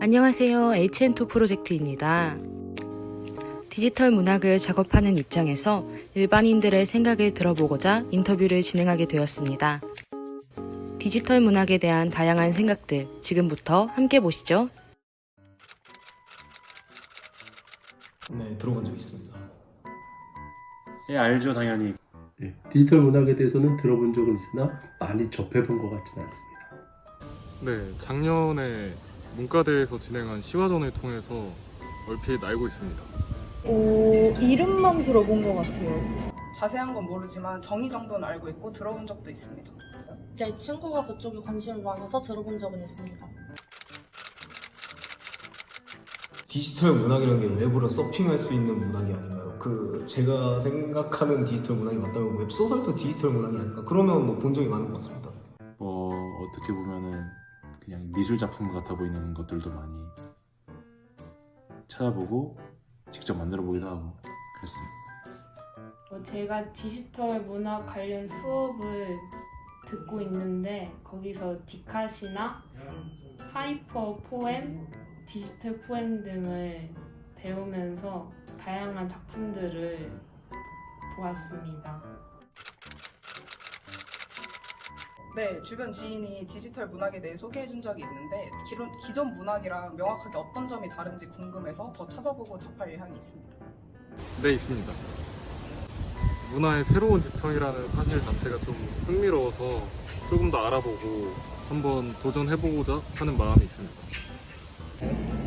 안녕하세요. HN2 프로젝트입니다. 디지털 문학을 작업하는 입장에서 일반인들의 생각을 들어보고자 인터뷰를 진행하게 되었습니다. 디지털 문학에 대한 다양한 생각들 지금부터 함께 보시죠. 네, 들어본 적 있습니다. 예, 알죠, 당연히. 예, 디지털 문학에 대해서는 들어본 적은 있으나 많이 접해본 것 같지는 않습니다. 네, 작년에 문과대에서 진행한 시화전을 통해서 얼핏 알고 있습니다. 어, 이름만 들어본 것 같아요. 자세한 건 모르지만 정의 정도는 알고 있고 들어본 적도 있습니다. 네, 친구가 그쪽에 관심이 많아서 들어본 적은 있습니다. 디지털 문학이라는 게 웹으로 서핑할 수 있는 문학이 아닌가요? 그 제가 생각하는 디지털 문학이 맞다면 웹소설도 디지털 문학이 아닐까? 그러면 뭐 본 적이 많은 것 같습니다. 뭐 어떻게 보면은 그냥 미술 작품 같아 보이는 것들도 많이 찾아보고 직접 만들어 보기도 하고 그랬습니다. 어, 제가 디지털 문학 관련 수업을 듣고 있는데 거기서 디카시나 하이퍼 포엠, 디지털 포엠 등을 배우면서 다양한 작품들을 보았습니다. 네, 주변 지인이 디지털 문학에 대해 소개해 준 적이 있는데 기존, 기존 문학이랑 명확하게 어떤 점이 다른지 궁금해서 더 찾아보고 접할 의향이 있습니다. 네, 있습니다. 문화의 새로운 지평이라는 사실 자체가 좀 흥미로워서 조금 더 알아보고 한번 도전해보고자 하는 마음이 있습니다.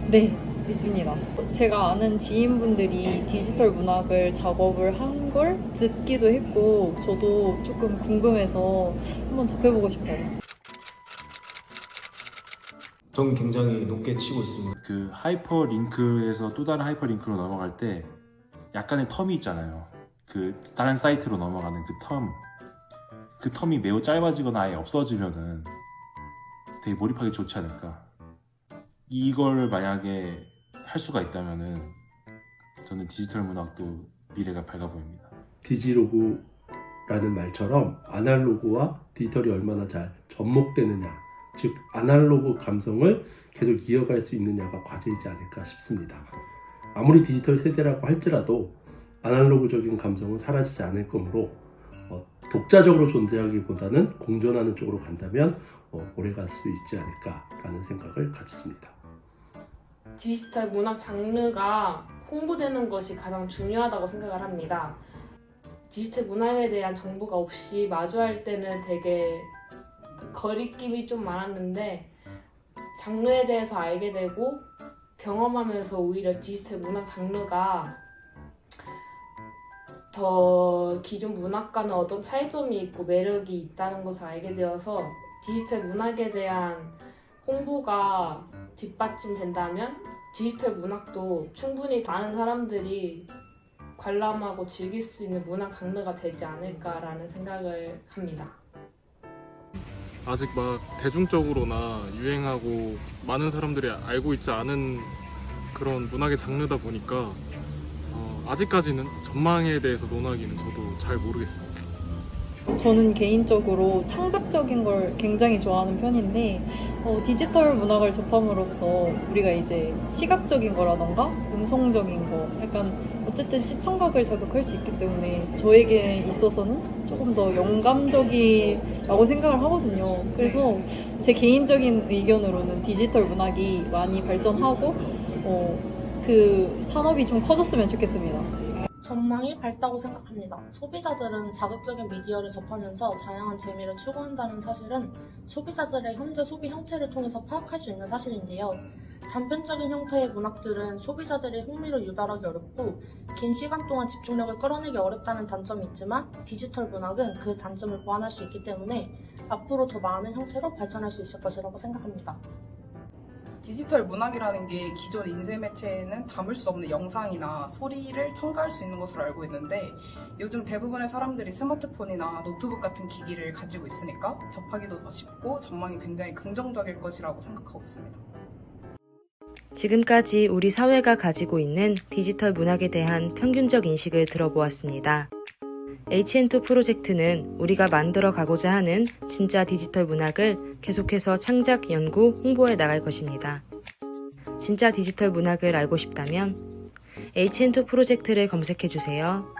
네, 있습니다. 제가 아는 지인분들이 디지털 문학을 작업을 한 걸 듣기도 했고, 저도 조금 궁금해서 한번 접해보고 싶어요. 저는 굉장히 높게 치고 있습니다. 그 하이퍼 링크에서 또 다른 하이퍼 링크로 넘어갈 때 약간의 텀이 있잖아요. 그 다른 사이트로 넘어가는 그 텀. 그 텀이 매우 짧아지거나 아예 없어지면은 되게 몰입하기 좋지 않을까. 이걸 만약에 할 수가 있다면은 저는 디지털 문학도 미래가 밝아 보입니다. 디지로그라는 말처럼 아날로그와 디지털이 얼마나 잘 접목되느냐, 즉 아날로그 감성을 계속 이어갈 수 있느냐가 과제이지 않을까 싶습니다. 아무리 디지털 세대라고 할지라도 아날로그적인 감성은 사라지지 않을 거므로 어, 독자적으로 존재하기보다는 공존하는 쪽으로 간다면 어, 오래 갈 수 있지 않을까라는 생각을 가졌습니다. 디지털 문학 장르가 홍보되는 것이 가장 중요하다고 생각을 합니다. 디지털 문학에 대한 정보가 없이 마주할 때는 되게 그 거리낌이 좀 많았는데 장르에 대해서 알게 되고 경험하면서 오히려 디지털 문학 장르가 더 기존 문학과는 어떤 차이점이 있고 매력이 있다는 것을 알게 되어서 디지털 문학에 대한 홍보가 뒷받침 된다면 디지털 문학도 충분히 많은 사람들이 관람하고 즐길 수 있는 문학 장르가 되지 않을까라는 생각을 합니다. 아직 막 대중적으로나 유행하고 많은 사람들이 알고 있지 않은 그런 문학의 장르다 보니까 어, 아직까지는 전망에 대해서 논하기는 저도 잘 모르겠습니다. 저는 개인적으로 창작적인 걸 굉장히 좋아하는 편인데, 어, 디지털 문학을 접함으로써 우리가 이제 시각적인 거라던가 음성적인 거, 약간 어쨌든 시청각을 자극할 수 있기 때문에 저에게 있어서는 조금 더 영감적이라고 생각을 하거든요. 그래서 제 개인적인 의견으로는 디지털 문학이 많이 발전하고, 어, 그 산업이 좀 커졌으면 좋겠습니다. 전망이 밝다고 생각합니다. 소비자들은 자극적인 미디어를 접하면서 다양한 재미를 추구한다는 사실은 소비자들의 현재 소비 형태를 통해서 파악할 수 있는 사실인데요. 단편적인 형태의 문학들은 소비자들의 흥미를 유발하기 어렵고 긴 시간 동안 집중력을 끌어내기 어렵다는 단점이 있지만 디지털 문학은 그 단점을 보완할 수 있기 때문에 앞으로 더 많은 형태로 발전할 수 있을 것이라고 생각합니다. 디지털 문학이라는 게 기존 인쇄 매체에는 담을 수 없는 영상이나 소리를 첨가할 수 있는 것으로 알고 있는데 요즘 대부분의 사람들이 스마트폰이나 노트북 같은 기기를 가지고 있으니까 접하기도 더 쉽고 전망이 굉장히 긍정적일 것이라고 생각하고 있습니다. 지금까지 우리 사회가 가지고 있는 디지털 문학에 대한 평균적 인식을 들어보았습니다. HN2 프로젝트는 우리가 만들어 가고자 하는 진짜 디지털 문학을 계속해서 창작, 연구, 홍보해 나갈 것입니다. 진짜 디지털 문학을 알고 싶다면 HN2 프로젝트를 검색해 주세요.